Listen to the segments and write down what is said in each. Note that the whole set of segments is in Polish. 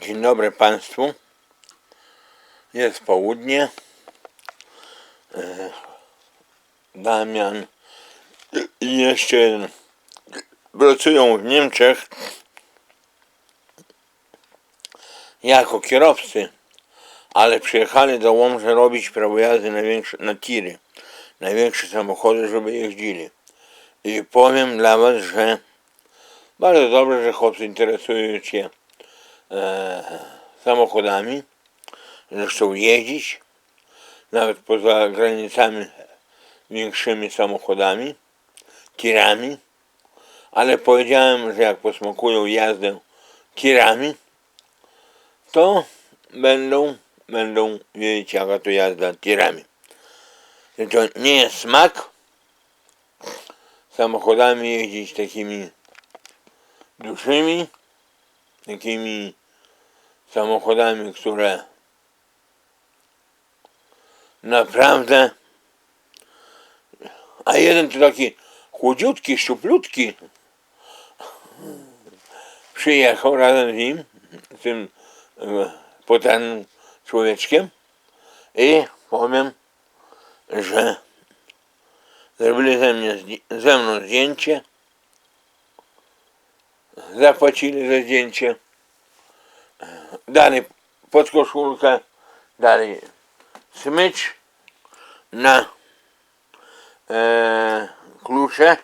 Dzień dobry Państwu. Jest południe. E, Damian i jeszcze jeden pracują w Niemczech jako kierowcy, ale przyjechali do Łomży robić prawo jazdy na, na tiry, największe samochody, żeby jeździli. I powiem dla Was, że bardzo dobrze, że chłopcy interesują się samochodami, że chcą jeździć, nawet poza granicami większymi samochodami, tirami, ale powiedziałem, że jak posmakują jazdę tirami, to będą, będą wiedzieć jaka to jazda tirami. Że to nie jest smak samochodami jeździć takimi dużymi, takimi samochodami, które naprawdę a jeden to taki chłodziutki, szczuplutki przyjechał razem z nim, tym e, potarnym człowieczkiem i powiem, że zrobili ze, mnie, ze mną zdjęcie zapłacili za zdjęcie, dali podkoszulkę, dali smycz na e, klucze.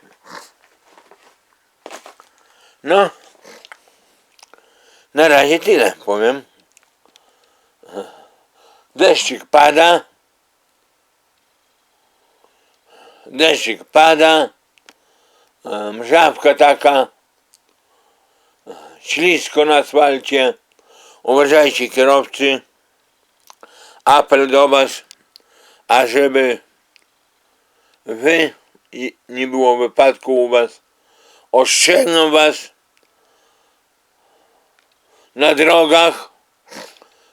No, na razie tyle powiem. Deszczyk pada. Deszczyk pada. e, Mrzawka taka ślisko na asfalcie. Uważajcie kierowcy. Apel do Was, ażeby Wy nie było wypadku u Was. Ostrzegam Was na drogach,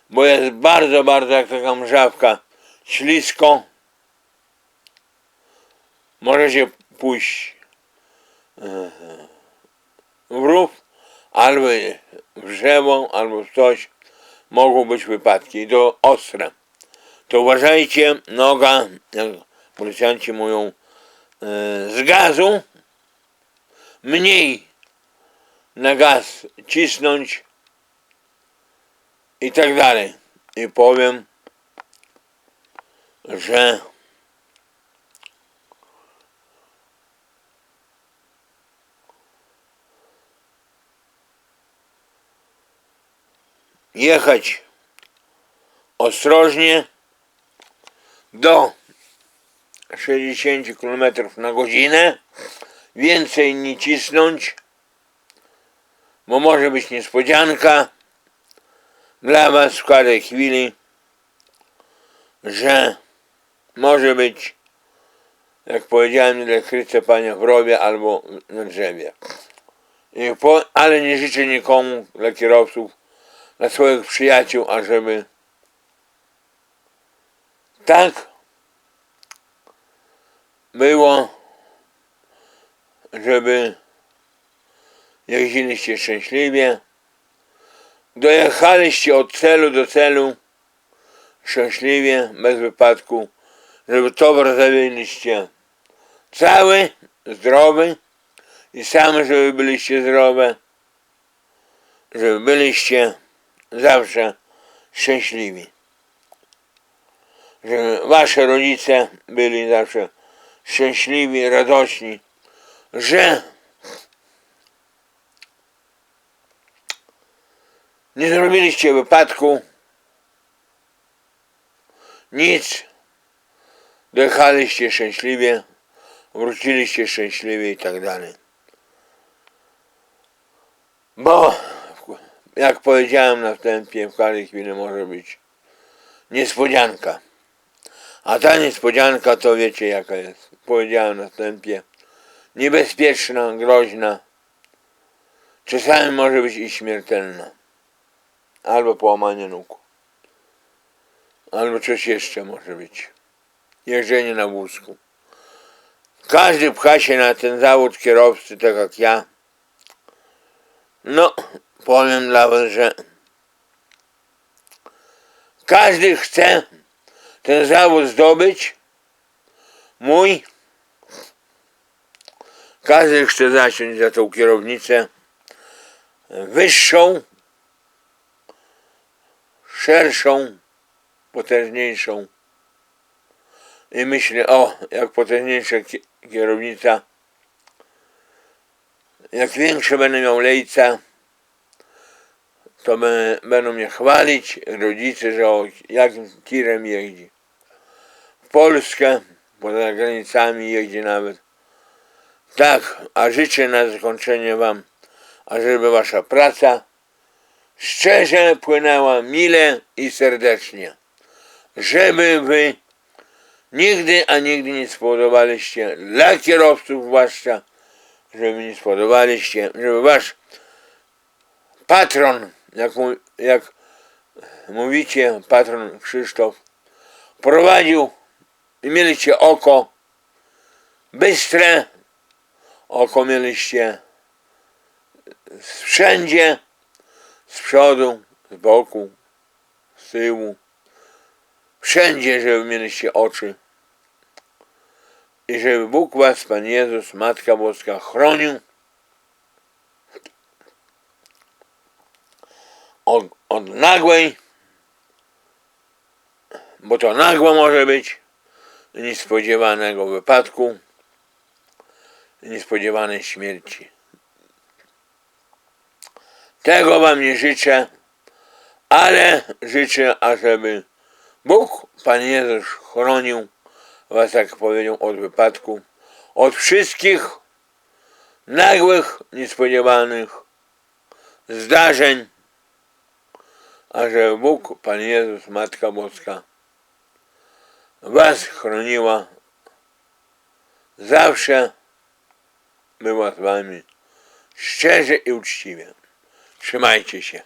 bo jest bardzo, bardzo jak taka mrzawka ślisko. Możecie pójść e, w albo w drzewo, albo coś, mogą być wypadki to ostre. To uważajcie, noga, jak policjanci mówią, e, z gazu, mniej na gaz cisnąć i tak dalej. I powiem, że jechać ostrożnie do 60 km na godzinę, więcej nie cisnąć, bo może być niespodzianka dla Was w każdej chwili, że może być, jak powiedziałem, elektryce pania w rowie albo na drzewie. Ale nie życzę nikomu, dla kierowców, dla swoich przyjaciół, ażeby tak było, żeby jeździliście szczęśliwie, dojechaliście od celu do celu szczęśliwie, bez wypadku, żeby towar zawieźliście cały, zdrowy i same, żeby byliście zdrowe, żeby byliście zawsze szczęśliwi. Żeby wasze rodzice byli zawsze szczęśliwi, radośni, że nie zrobiliście wypadku, nic, dojechaliście szczęśliwie, wróciliście szczęśliwie i tak dalej. Bo, jak powiedziałem na wstępie, w każdej chwili może być niespodzianka. A ta niespodzianka to wiecie jaka jest. Powiedziałem na wstępie. Niebezpieczna, groźna. Czasami może być i śmiertelna. Albo połamanie nóg. Albo coś jeszcze może być. Jeżdżenie na wózku. Każdy pcha się na ten zawód kierowcy, tak jak ja. No, powiem was, że Każdy chce ten zawód zdobyć. Mój. Każdy chce zasiąść za tą kierownicę wyższą, szerszą, potężniejszą. I myślę, o, jak potężniejsza ki- kierownica, jak większe będę miał lejca, to będą mnie chwalić rodzice, że o, jakim tirem jeździ. W Polskę, poza granicami jeździ nawet. Tak, a życzę na zakończenie Wam, ażeby Wasza praca szczerze płynęła mile i serdecznie. Żeby Wy nigdy, a nigdy nie spowodowaliście dla kierowców zwłaszcza, żeby nie spowodowaliście, żeby Wasz patron, jak, jak mówicie, patron Krzysztof, prowadził i mieliście oko bystre, oko mieliście wszędzie, z przodu, z boku, z tyłu, wszędzie, żeby mieliście oczy. I żeby Bóg was, Pan Jezus, Matka Boska chronił od, nagłej, bo to nagło może być, niespodziewanego wypadku, niespodziewanej śmierci. Tego wam nie życzę, ale życzę, ażeby Bóg, Pan Jezus chronił was, jak powiedział, od wypadku, od wszystkich nagłych, niespodziewanych zdarzeń, a że Bóg, Pan Jezus, Matka Boska was chroniła, zawsze była z wami szczerze i uczciwie. Trzymajcie się.